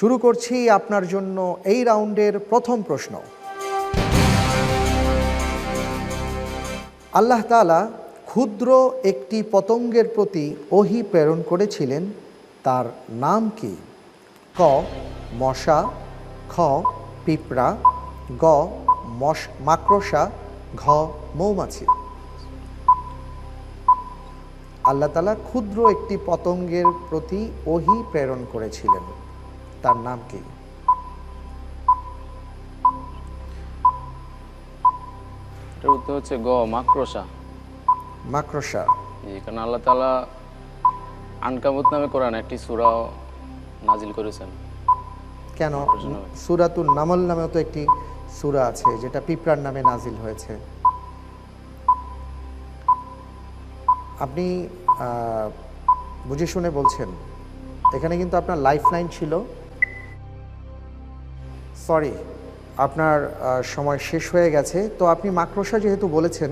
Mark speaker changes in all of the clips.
Speaker 1: শুরু করছি আপনার জন্য এই রাউন্ডের প্রথম প্রশ্ন। আল্লাহ তাআলা ক্ষুদ্র একটি পতঙ্গের প্রতি ওহি প্রেরণ করেছিলেন, তার নাম কি? ক, মশা, খ, পিঁপড়া, গ, মশ, মাকড়সা, ঘ, মৌমাছি। আল্লাহ তালা ক্ষুদ্র একটি পতঙ্গের প্রতি ওহি প্রেরণ করেছিলেন। তার নাম কি?
Speaker 2: এটার উত্তর হচ্ছে গ মাকড়সা।
Speaker 1: মাকড়সা।
Speaker 2: কারণ আল্লাহ তালা আনকাবুত নামে কোরআন একটি সূরা নাজিল করেছেন।
Speaker 1: কেন? সুরাতুন নামল নামেও তো একটি সূরা আছে যেটা পিঁপড়ার নামে নাজিল হয়েছে। আপনি বুঝে শুনে বলছেন। এখানে কিন্তু আপনার লাইফ লাইন ছিল। সরি আপনার সময় শেষ হয়ে গেছে। তো আপনি মাকড়সা যেহেতু বলেছেন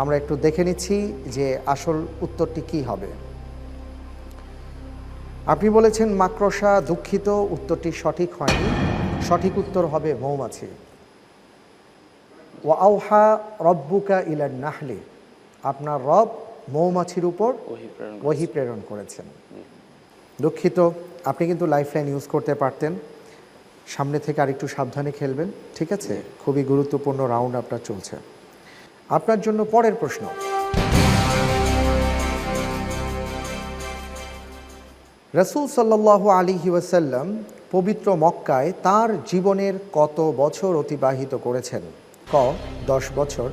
Speaker 1: আমরা একটু দেখে নিচ্ছি যে আসল উত্তরটি কি হবে। আপনি বলেছেন মাকড়সা দুঃখিত উত্তরটি সঠিক হয়নি। সঠিক উত্তর হবে মৌমাছি। ও আউহা রব্বুকা ইলান নাহলি। আপনার রব মৌমাছির উপর
Speaker 2: ওহি প্রেরণ
Speaker 1: ওহি প্রেরণ করেছেন। দুঃখিত আপনি কিন্তু লাইফ লাইন ইউজ করতে পারতেন। সামনে থেকে আরেকটু সাবধানে খেলবেন, ঠিক আছে? খুবই গুরুত্বপূর্ণ রাউন্ড আপনার চলছে। আপনার জন্য পরের প্রশ্ন। রসুল সাল্লাহ আলিহি ওয়াসাল্লাম পবিত্র মক্কায় তার জীবনের কত বছর অতিবাহিত করেছেন? ক, দশ বছর,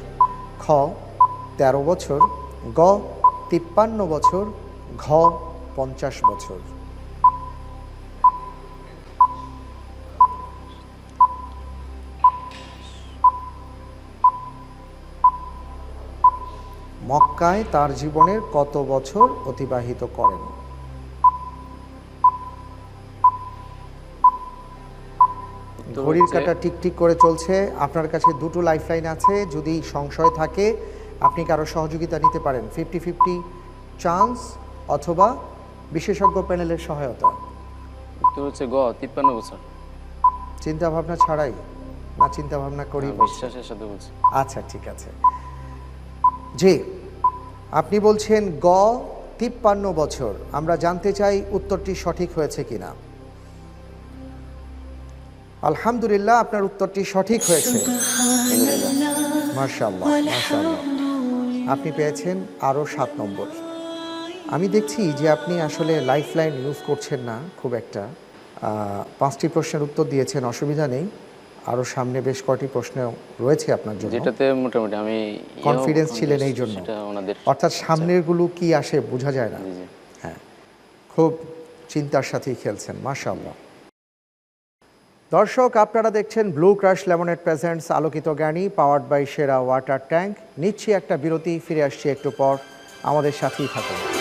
Speaker 1: খ, তেরো বছর, গ, তিপ্পান্ন বছর, ঘ, পঞ্চাশ বছর। মক্কায় তার জীবনের কত বছর অতিবাহিত করেন? ঘড়ির কাঁটা টিকটিক করে চলছে। আপনার কাছে দুটো লাইফলাইন আছে। যদি সংশয় থাকে আপনি কারও সহযোগিতা নিতে পারেন। ফিফটি ফিফটি চান্স অথবা বিশেষজ্ঞ প্যানেলের সহায়তা।
Speaker 2: উত্তর হচ্ছে গ তিপ্পান্ন বছর।
Speaker 1: চিন্তা ভাবনা ছাড়াই না চিন্তা ভাবনা করি
Speaker 2: বিশ্বাসের সাথে বলছি।
Speaker 1: আচ্ছা ঠিক আছে। জি আপনি বলছেন গ তিপ্পান্ন বছর। আমরা জানতে চাই উত্তরটি সঠিক হয়েছে কিনা। আলহামদুলিল্লাহ, আপনার উত্তরটি সঠিক হয়েছে। মার্শাল্লাহ আপনি পেয়েছেন আরও সাত নম্বর। আমি দেখছি যে আপনি আসলে লাইফ লাইন ইউজ করছেন না, খুব একটা। পাঁচটি প্রশ্নের উত্তর দিয়েছেন, অসুবিধা নেই। আরও সামনে বেশ কয়টি প্রশ্ন রয়েছে আপনার জন্য।
Speaker 2: যেটাতে মোটামুটি আমি
Speaker 1: কনফিডেন্স ছিলেন এই জন্য। অর্থাৎ সামনেরগুলো কি আসে বোঝা যায় না। হ্যাঁ। খুব চিন্তার সাথেই খেলছেন মাশাআল্লাহ। দর্শক আপনারা দেখছেন ব্লু ক্রাশ লেমনেড প্রেজেন্টস আলোকিত জ্ঞানী পাওয়ার্ড বাই সেরা ওয়াটার ট্যাঙ্ক নিচ্ছি একটা বিরতি ফিরে আসছি একটু পর। আমাদের সাথেই থাকুন।